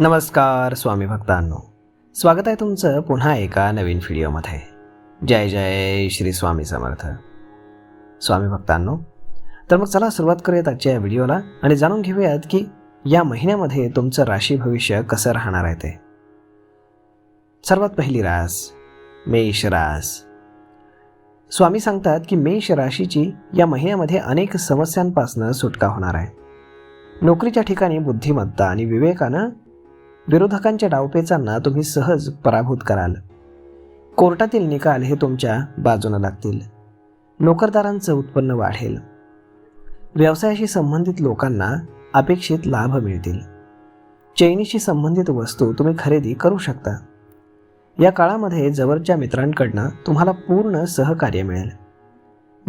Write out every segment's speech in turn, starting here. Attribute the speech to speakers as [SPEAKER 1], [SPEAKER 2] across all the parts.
[SPEAKER 1] नमस्कार स्वामी भक्तांनो. स्वागत आहे तुमचं पुन्हा एका नवीन व्हिडिओमध्ये. जय जय श्री स्वामी समर्थ. स्वामी भक्तांनो तर मग चला सुरुवात करूयात आजच्या या व्हिडिओला आणि जाणून घेऊयात की या महिन्यामध्ये तुमचं राशी भविष्य कसं राहणार आहे ते. सर्वात पहिली रास मेष रास. स्वामी सांगतात की मेष राशीची या महिन्यामध्ये अनेक समस्यांपासून सुटका होणार आहे. नोकरीच्या ठिकाणी बुद्धिमत्ता आणि विवेकानं विरोधकांच्या डावपेचांना तुम्ही सहज पराभूत कराल. कोर्टातील निकाल हे तुमच्या बाजूने लागतील. नोकरदारांचं उत्पन्न वाढेल. व्यवसायाशी संबंधित लोकांना अपेक्षित लाभ मिळतील. चैनीशी संबंधित वस्तू तुम्ही खरेदी करू शकता. या काळामध्ये जवळच्या मित्रांकडनं तुम्हाला पूर्ण सहकार्य मिळेल.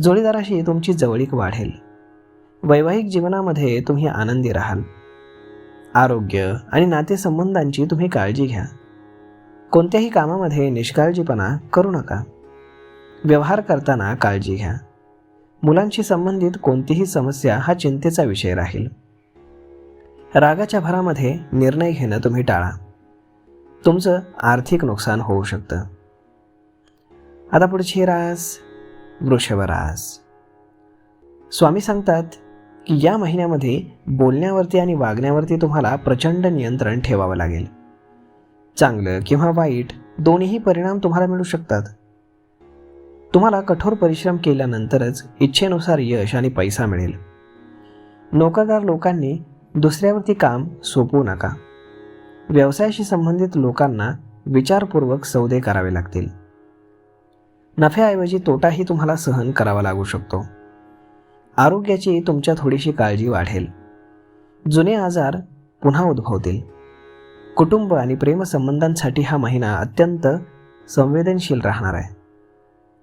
[SPEAKER 1] जोडीदाराशी तुमची जवळीक वाढेल. वैवाहिक जीवनामध्ये तुम्ही आनंदी राहाल. आरोग्य आणि नातेसंबंधांची तुम्ही काळजी घ्या. कोणत्याही कामामध्ये निष्काळजीपणा करू नका. व्यवहार करताना काळजी घ्या. मुलांशी संबंधित कोणतीही समस्या हा चिंतेचा विषय राहील. रागाच्या भरामध्ये निर्णय घेणं तुम्ही टाळा. तुमचं आर्थिक नुकसान होऊ शकतं. आता पुढची रास वृषभ रास. स्वामी सांगतात या महिन्यामध्ये बोलण्यावरती आणि वागण्यावरती तुम्हाला प्रचंड नियंत्रण ठेवावं लागेल. चांगलं किंवा वाईट दोन्हीही परिणाम तुम्हाला मिळू शकतात. तुम्हाला कठोर परिश्रम केल्यानंतरच इच्छेनुसार यश आणि पैसा मिळेल. नोकरदार लोकांनी दुसऱ्यावरती काम सोपवू नका. व्यवसायाशी संबंधित लोकांना विचारपूर्वक सौदे करावे लागतील. नफ्याऐवजी तोटाही तुम्हाला सहन करावा लागू शकतो. आरोग्याची तुमच्या थोडीशी काळजी वाढेल. जुने आजार पुन्हा उद्भवतील. कुटुंब आणि प्रेमसंबंधांसाठी हा महिना अत्यंत संवेदनशील राहणार आहे.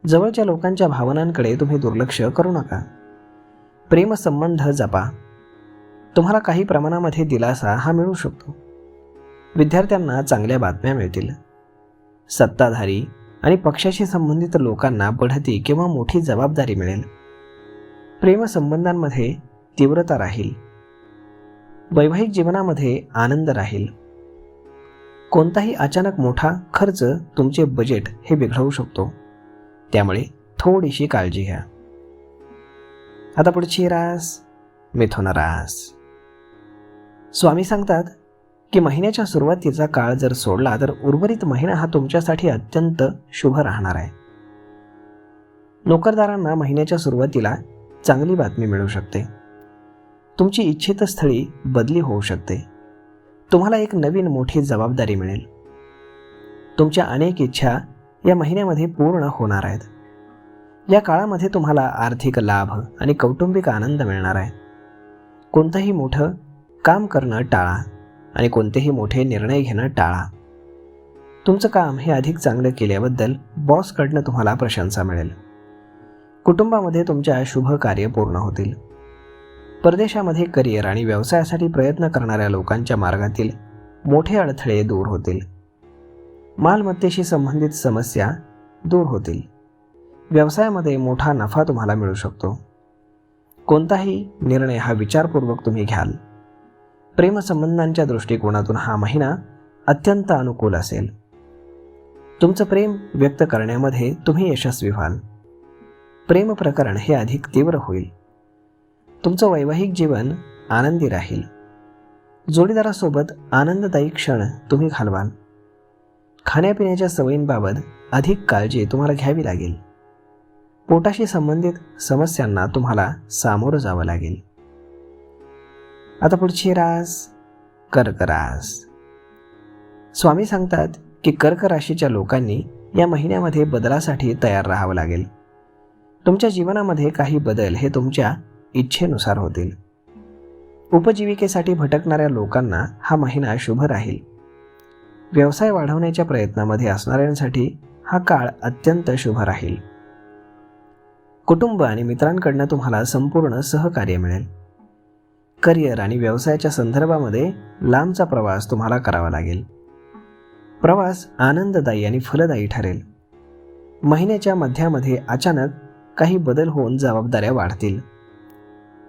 [SPEAKER 1] जवळच्या लोकांच्या भावनांकडे तुम्ही दुर्लक्ष करू नका. प्रेमसंबंध जपा. तुम्हाला काही प्रमाणामध्ये दिलासा हा मिळू शकतो. विद्यार्थ्यांना चांगल्या बातम्या मिळतील. सत्ताधारी आणि पक्षाशी संबंधित लोकांना बढती किंवा मोठी जबाबदारी मिळेल. प्रेमसंबंधांमध्ये तीव्रता राहील. वैवाहिक जीवनामध्ये आनंद राहील. कोणताही अचानक मोठा खर्च तुमचे बजेट हे बिघडवू शकतो. त्यामुळे थोडीशी काळजी घ्या. आता पुढची रास मिथुन रास. स्वामी सांगतात की महिन्याच्या सुरुवातीचा काळ जर सोडला तर उर्वरित महिना हा तुमच्यासाठी अत्यंत शुभ राहणार आहे. नोकरदारांना महिन्याच्या सुरुवातीला चांगली बातमी मिळू शकते. तुमची इच्छित स्थळी बदली होऊ शकते. तुम्हाला एक नवीन मोठी जबाबदारी मिळेल. तुमच्या अनेक इच्छा या महिन्यामध्ये पूर्ण होणार आहेत. या काळामध्ये तुम्हाला आर्थिक लाभ आणि कौटुंबिक आनंद मिळणार आहे. कोणतंही मोठं काम करणं टाळा आणि कोणतेही मोठे निर्णय घेणं टाळा. तुमचं काम हे अधिक चांगलं केल्याबद्दल बॉसकडनं तुम्हाला प्रशंसा मिळेल. कुटुंबामध्ये तुमच्या शुभ कार्य पूर्ण होतील. परदेशामध्ये करिअर आणि व्यवसायासाठी प्रयत्न करणाऱ्या लोकांच्या मार्गातील मोठे अडथळे दूर होतील. मालमत्तेशी संबंधित समस्या दूर होतील. व्यवसायामध्ये मोठा नफा तुम्हाला मिळू शकतो. कोणताही निर्णय हा विचारपूर्वक तुम्ही घ्याल. प्रेमसंबंधांच्या दृष्टिकोनातून हा महिना अत्यंत अनुकूल असेल. तुमचं प्रेम व्यक्त करण्यामध्ये तुम्ही यशस्वी व्हाल. प्रेम प्रकरण हे अधिक तीव्र होईल. तुमचं वैवाहिक जीवन आनंदी राहील. जोडीदारासोबत आनंददायी क्षण तुम्ही घालवाल. खाण्यापिण्याच्या सवयींबाबत अधिक काळजी तुम्हाला घ्यावी लागेल. पोटाशी संबंधित समस्यांना तुम्हाला सामोरं जावं लागेल. आता पुढची रास कर्क रास. स्वामी सांगतात की कर्क राशीच्या लोकांनी या महिन्यामध्ये बदलासाठी तयार राहावं लागेल. तुमच्या जीवनामध्ये काही बदल हे तुमच्या इच्छेनुसार होतील. उपजीविकेसाठी भटकणाऱ्या लोकांना हा महिना शुभ राहील. व्यवसाय वाढवण्याच्या प्रयत्नामध्ये असणाऱ्यांसाठी हा काळ अत्यंत शुभ राहील. कुटुंब आणि मित्रांकडनं तुम्हाला संपूर्ण सहकार्य मिळेल. करिअर आणि व्यवसायाच्या संदर्भामध्ये लांबचा प्रवास तुम्हाला करावा लागेल. प्रवास आनंददायी आणि फलदायी ठरेल. महिन्याच्या मध्यामध्ये अचानक काही बदल होऊन जबाबदाऱ्या वाढतील.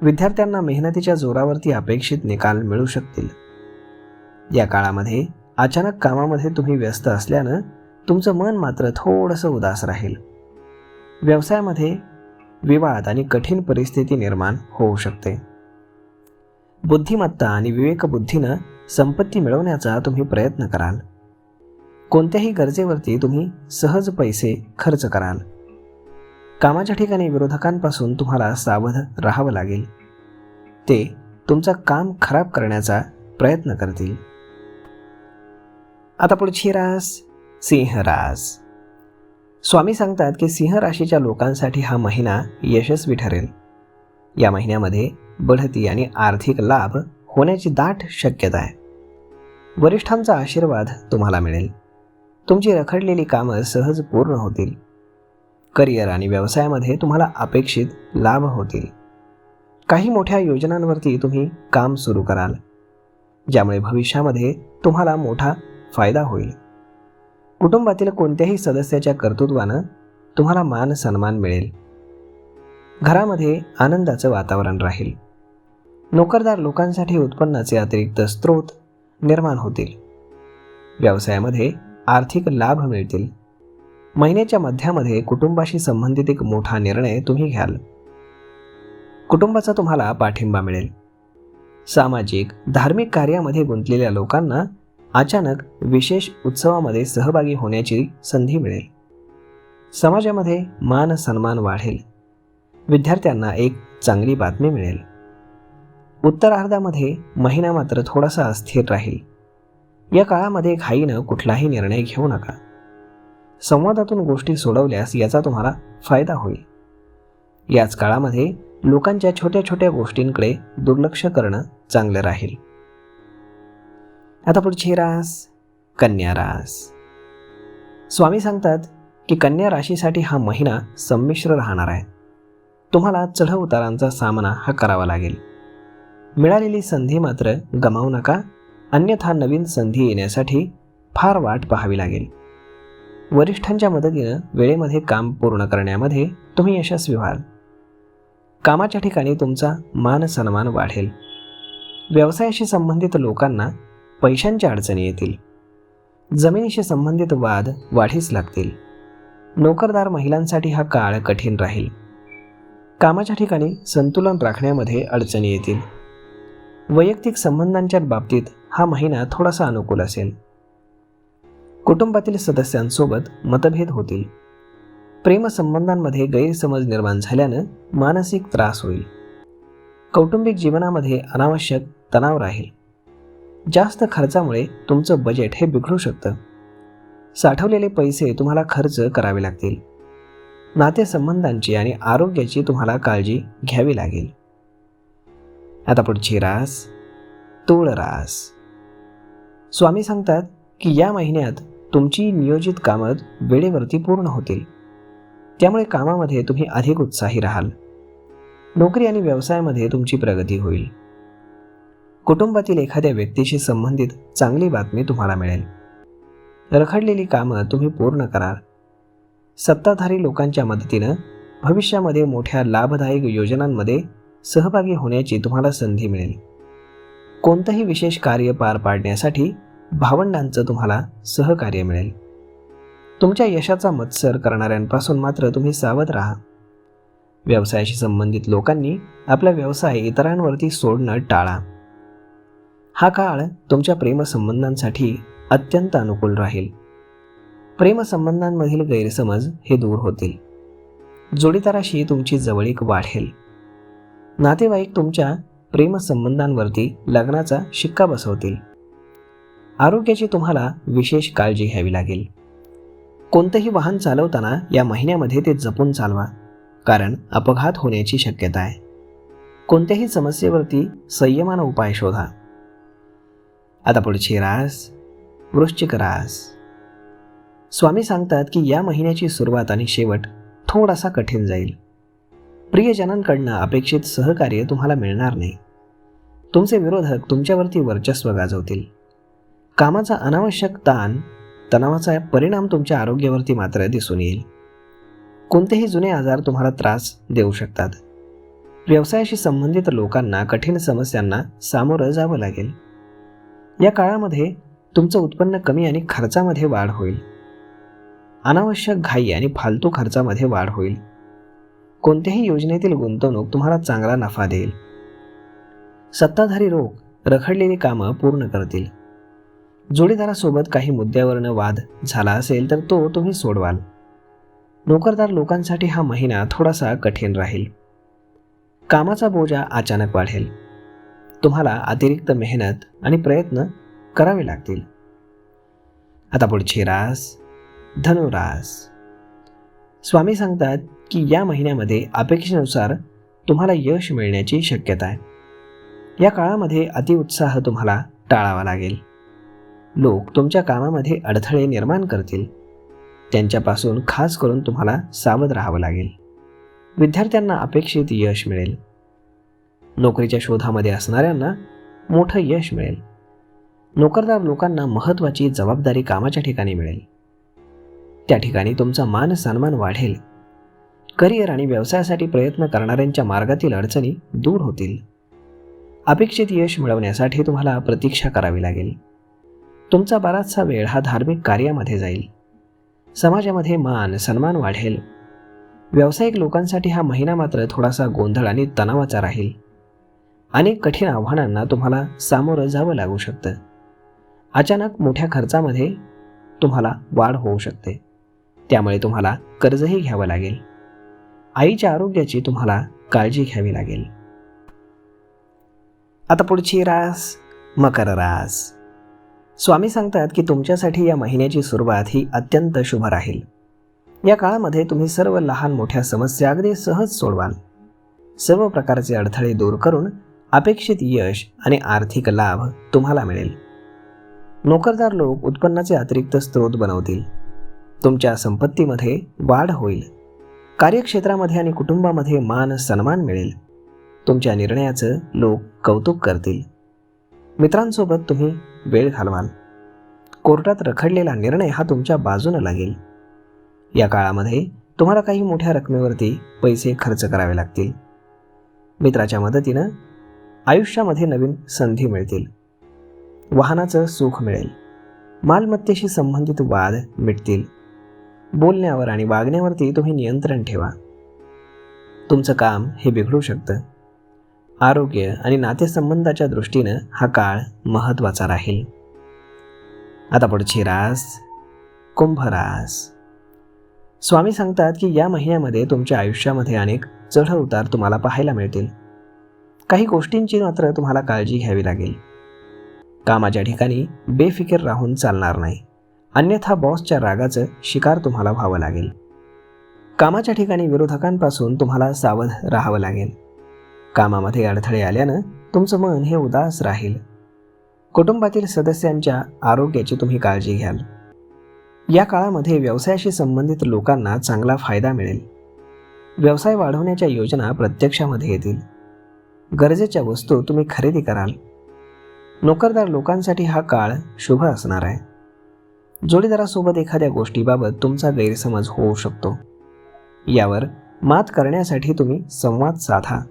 [SPEAKER 1] विद्यार्थ्यांना मेहनतीच्या जोरावरती अपेक्षित निकाल मिळू शकतील. या काळामध्ये अचानक कामामध्ये तुम्ही व्यस्त असल्यानं तुमचं मन मात्र थोडंसं उदास राहील. व्यवसायामध्ये विवाद आणि कठीण परिस्थिती निर्माण होऊ शकते. बुद्धिमत्ता आणि विवेकबुद्धीनं संपत्ती मिळवण्याचा तुम्ही प्रयत्न कराल. कोणत्याही गरजेवरती तुम्ही सहज पैसे खर्च कराल. कामाच्या ठिकाणी विरोधकांपासून तुम्हाला सावध राहावं लागेल. ते तुमचं काम खराब करण्याचा प्रयत्न करतील. आता पुढची रास सिंह रास. स्वामी सांगतात की सिंह राशीच्या लोकांसाठी हा महिना यशस्वी ठरेल. या महिन्यामध्ये बढती आणि आर्थिक लाभ होण्याची दाट शक्यता आहे. वरिष्ठांचा आशीर्वाद तुम्हाला मिळेल. तुमची रखडलेली कामं सहज पूर्ण होतील. करिअर आणि व्यवसायामध्ये तुम्हाला अपेक्षित लाभ होतील. काही मोठ्या योजनांवरती तुम्ही काम सुरू कराल ज्यामुळे भविष्यामध्ये तुम्हाला मोठा फायदा होईल. कुटुंबातील कोणत्याही सदस्याच्या कर्तृत्वानं तुम्हाला मान सन्मान मिळेल. घरामध्ये आनंदाचं वातावरण राहील. नोकरदार लोकांसाठी उत्पन्नाचे अतिरिक्त स्रोत निर्माण होतील. व्यवसायामध्ये आर्थिक लाभ मिळतील. महिन्याच्या मध्यामध्ये कुटुंबाशी संबंधित एक मोठा निर्णय तुम्ही घ्याल. कुटुंबाचा तुम्हाला पाठिंबा मिळेल. सामाजिक धार्मिक कार्यामध्ये गुंतलेल्या लोकांना अचानक विशेष उत्सवामध्ये सहभागी होण्याची संधी मिळेल. समाजामध्ये मान सन्मान वाढेल. विद्यार्थ्यांना एक चांगली बातमी मिळेल. उत्तरार्धामध्ये महिना मात्र थोडासा अस्थिर राहील. या काळामध्ये घाईनं कुठलाही निर्णय घेऊ नका. संवादातून गोष्टी सोडवल्यास याचा तुम्हाला फायदा होईल. याच काळामध्ये लोकांच्या छोट्या छोट्या गोष्टींकडे दुर्लक्ष करणं चांगलं राहील. आता पुढची रास कन्या रास. स्वामी सांगतात की कन्या राशीसाठी हा महिना संमिश्र राहणार आहे. तुम्हाला चढ उतारांचा सामना हा करावा लागेल. मिळालेली संधी मात्र गमावू नका अन्यथा नवीन संधी येण्यासाठी फार वाट पाहावी लागेल. वरिष्ठांच्या मदतीनं वेळेमध्ये काम पूर्ण करण्यामध्ये तुम्ही यशस्वी व्हाल. कामाच्या ठिकाणी तुमचा मान सन्मान वाढेल. व्यवसायाशी संबंधित लोकांना पैशांच्या अडचणी येतील. जमिनीशी संबंधित वाद वाढीस लागतील. नोकरदार महिलांसाठी हा काळ कठीण राहील. कामाच्या ठिकाणी संतुलन राखण्यामध्ये अडचणी येतील. वैयक्तिक संबंधांच्या बाबतीत हा महिना थोडासा अनुकूल असेल. कुटुंबातील सदस्यांसोबत मतभेद होतील. प्रेमसंबंधांमध्ये गैरसमज निर्माण झाल्यानं मानसिक त्रास होईल. कौटुंबिक जीवनामध्ये अनावश्यक तणाव राहील. जास्त खर्चामुळे तुमचं बजेट हे बिघडू शकतं. साठवलेले पैसे तुम्हाला खर्च करावे लागतील. नातेसंबंधांची आणि आरोग्याची तुम्हाला काळजी घ्यावी लागेल. आता पुढची रास. तूळ रास स्वामी सांगतात की या महिन्यात तुमची नियोजित कामं वेळेवरती पूर्ण होतील. त्यामुळे कामामध्ये तुम्ही अधिक उत्साही राहाल. नोकरी आणि व्यवसायामध्ये तुमची प्रगती होईल. कुटुंबातील एखाद्या व्यक्तीशी संबंधित चांगली बातमी तुम्हाला मिळेल. रखडलेली कामं तुम्ही पूर्ण कराल. सत्ताधारी लोकांच्या मदतीनं भविष्यामध्ये मोठ्या लाभदायक योजनांमध्ये सहभागी होण्याची तुम्हाला संधी मिळेल. कोणतंही विशेष कार्य पार पाडण्यासाठी भावंडांचं तुम्हाला सहकार्य मिळेल. तुमच्या यशाचा मत्सर करणाऱ्यांपासून मात्र तुम्ही सावध राहा. व्यवसायाशी संबंधित लोकांनी आपला व्यवसाय इतरांवरती सोडणं टाळा. हा काळ तुमच्या प्रेमसंबंधांसाठी अत्यंत अनुकूल राहील. प्रेमसंबंधांमधील गैरसमज हे दूर होतील. जोडीदाराशी तुमची जवळीक वाढेल. नातेवाईक तुमच्या प्रेमसंबंधांवरती लग्नाचा शिक्का बसवतील. आरोग्याची तुम्हाला विशेष काळजी घ्यावी लागेल. कोणतंही वाहन चालवताना या महिन्यामध्ये ते जपून चालवा कारण अपघात होण्याची शक्यता आहे. कोणत्याही समस्येवरती संयमानं उपाय शोधा. आता पुढची रास वृश्चिक रास. स्वामी सांगतात की या महिन्याची सुरुवात आणि शेवट थोडासा कठीण जाईल. प्रियजनांकडनं अपेक्षित सहकार्य तुम्हाला मिळणार नाही. तुमचे विरोधक तुमच्यावरती वर्चस्व गाजवतील. कामाचा अनावश्यक ताण तणावाचा परिणाम तुमच्या आरोग्यावरती मात्र दिसून येईल. कोणतेही जुने आजार तुम्हाला त्रास देऊ शकतात. व्यवसायाशी संबंधित लोकांना कठीण समस्यांना सामोरं जावं लागेल. या काळामध्ये तुमचं उत्पन्न कमी आणि खर्चामध्ये वाढ होईल. अनावश्यक घाई आणि फालतू खर्चामध्ये वाढ होईल. कोणत्याही योजनेतील गुंतवणूक तुम्हाला चांगला नफा देईल. सत्ताधारी रोख रखडलेली कामं पूर्ण करतील. जोडीदारासोबत काही मुद्द्यावरनं वाद झाला असेल तर तो तुम्ही सोडवाल. नोकरदार लोकांसाठी हा महिना थोडासा कठीण राहील. कामाचा बोजा अचानक वाढेल. तुम्हाला अतिरिक्त मेहनत आणि प्रयत्न करावे लागतील. आता पुढची रास धनुरास. स्वामी सांगतात की या महिन्यामध्ये अपेक्षेनुसार तुम्हाला यश मिळण्याची शक्यता आहे. या काळामध्ये अतिउत्साह तुम्हाला टाळावा लागेल. लोक तुमच्या कामामध्ये अडथळे निर्माण करतील. त्यांच्यापासून खास करून तुम्हाला सावध राहावं लागेल. विद्यार्थ्यांना अपेक्षित यश मिळेल. नोकरीच्या शोधामध्ये असणाऱ्यांना मोठं यश मिळेल. नोकरदार लोकांना महत्त्वाची जबाबदारी कामाच्या ठिकाणी मिळेल. त्या ठिकाणी तुमचा मान सन्मान वाढेल. करिअर आणि व्यवसायासाठी प्रयत्न करणाऱ्यांच्या मार्गातील अडचणी दूर होतील. अपेक्षित यश मिळवण्यासाठी तुम्हाला प्रतीक्षा करावी लागेल. तुमचा बराचसा वेळ हा धार्मिक कार्यामध्ये जाईल. समाजामध्ये मान सन्मान वाढेल. व्यावसायिक लोकांसाठी हा महिना मात्र थोडासा गोंधळ आणि तणावाचा राहील. अनेक कठीण आव्हानांना तुम्हाला सामोरं जावं लागू शकतं. अचानक मोठ्या खर्चामध्ये तुम्हाला वाढ होऊ शकते. त्यामुळे तुम्हाला कर्जही घ्यावं लागेल. आईच्या आरोग्याची तुम्हाला काळजी घ्यावी लागेल. आता पुढची रास मकर रास. स्वामी सांगतात की तुमच्यासाठी या महिन्याची सुरुवात ही अत्यंत शुभ राहील. या काळामध्ये तुम्ही सर्व लहान मोठ्या समस्या अगदी सहज सोडवाल. सर्व प्रकारचे अडथळे दूर करून अपेक्षित यश आणि आर्थिक लाभ तुम्हाला मिळेल. नोकरदार लोक उत्पन्नाचे अतिरिक्त स्रोत बनवतील. तुमच्या संपत्तीमध्ये वाढ होईल. कार्यक्षेत्रामध्ये आणि कुटुंबामध्ये मान सन्मान मिळेल. तुमच्या निर्णयाचं लोक कौतुक करतील. मित्रांसोबत तुम्ही वेळ घालवाल. कोर्टात रखडलेला निर्णय हा तुमच्या बाजूनं लागेल. या काळामध्ये तुम्हाला काही मोठ्या रकमेवरती पैसे खर्च करावे लागतील. मित्राच्या मदतीनं आयुष्यामध्ये नवीन संधी मिळतील. वाहनाचं सुख मिळेल. मालमत्तेशी संबंधित वाद मिटतील. बोलण्यावर आणि वागण्यावरती तुम्ही नियंत्रण ठेवा. तुमचं काम हे बिघडू शकतं. आरोग्य आणि नातेसंबंधाच्या दृष्टीनं हा काळ महत्त्वाचा राहील. आता पुढची रास कुंभरास स्वामी सांगतात की या महिन्यामध्ये तुमच्या आयुष्यामध्ये अनेक चढउतार तुम्हाला पाहायला मिळतील. काही गोष्टींची मात्र तुम्हाला काळजी घ्यावी लागेल. कामाच्या ठिकाणी बेफिकीर राहून चालणार नाही. अन्यथा बॉसच्या रागाचं शिकार तुम्हाला व्हावं लागेल. कामाच्या ठिकाणी विरोधकांपासून तुम्हाला सावध राहावं लागेल. कामामध्ये अडथळे आल्यानं तुमचं मन हे उदास राहील. कुटुंबातील सदस्यांच्या आरोग्याची तुम्ही काळजी घ्याल. या काळामध्ये व्यवसायाशी संबंधित लोकांना चांगला फायदा मिळेल. व्यवसाय वाढवण्याच्या योजना प्रत्यक्षामध्ये येतील. गरजेच्या वस्तू तुम्ही खरेदी कराल. नोकरदार लोकांसाठी हा काळ शुभ असणार आहे. जोडीदारासोबत एखाद्या गोष्टीबाबत तुमचा गैरसमज होऊ शकतो. यावर मात करण्यासाठी तुम्ही संवाद साधा.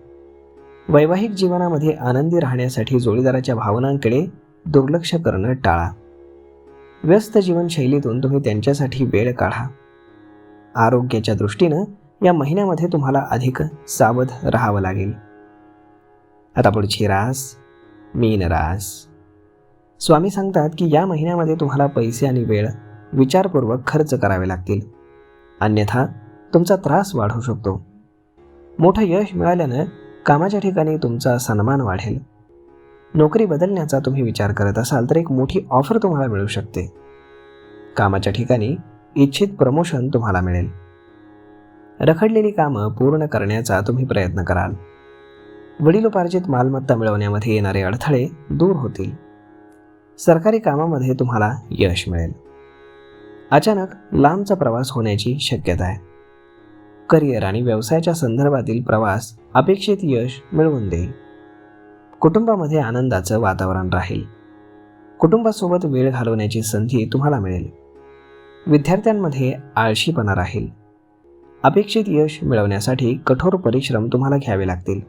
[SPEAKER 1] वैवाहिक जीवनामध्ये आनंदी राहण्यासाठी जोडीदाराच्या भावनांकडे दुर्लक्ष करणं टाळा. व्यस्त जीवनशैलीतून तुम्ही त्यांच्यासाठी वेळ काढा. आरोग्याच्या दृष्टीनं या महिन्यामध्ये तुम्हाला अधिक सावध राहावं लागेल. आता पुढची रास मीन रास. स्वामी सांगतात की या महिन्यामध्ये तुम्हाला पैसे आणि वेळ विचारपूर्वक खर्च करावे लागतील. अन्यथा तुमचा त्रास वाढू शकतो. मोठं यश मिळाल्यानं कामाच्या ठिकाणी तुमचा सन्मान वाढेल. नोकरी बदलण्याचा तुम्ही विचार करत असाल तर एक मोठी ऑफर तुम्हाला मिळू शकते. कामाच्या ठिकाणी इच्छित प्रमोशन तुम्हाला मिळेल. रखडलेली कामं पूर्ण करण्याचा तुम्ही प्रयत्न कराल. वडिलोपार्जित मालमत्ता मिळवण्यामध्ये येणारे अडथळे दूर होतील. सरकारी कामामध्ये तुम्हाला यश मिळेल. अचानक लांबचा प्रवास होण्याची शक्यता आहे. करिअर आणि व्यवसायाच्या संदर्भातील प्रवास अपेक्षित यश मिळवून देईल. कुटुंबामध्ये आनंदाचं वातावरण राहील. कुटुंबासोबत वेळ घालवण्याची संधी तुम्हाला मिळेल. विद्यार्थ्यांमध्ये आळशीपणा राहील. अपेक्षित यश मिळवण्यासाठी कठोर परिश्रम तुम्हाला घ्यावे लागतील.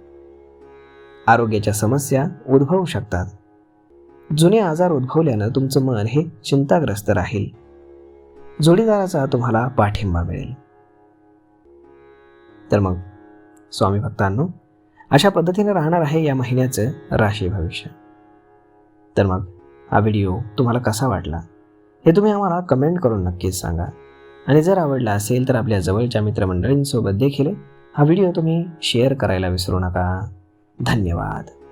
[SPEAKER 1] आरोग्याच्या समस्या उद्भवू शकतात. जुने आजार उद्भवल्यानं तुमचं मन हे चिंताग्रस्त राहील. जोडीदाराचा तुम्हाला पाठिंबा मिळेल. तर मग स्वामी भक्तांनो अशा पद्धतीने राहणार आहे या महिन्याचं राशी भविष्य. तर मग हा व्हिडिओ तुम्हाला कसा वाटला हे तुम्ही आम्हाला कमेंट करून नक्कीच सांगा. आणि जर आवडला असेल तर आपल्या जवळच्या मित्रमंडळींसोबत देखील हा व्हिडिओ तुम्ही शेअर करायला विसरू नका. धन्यवाद.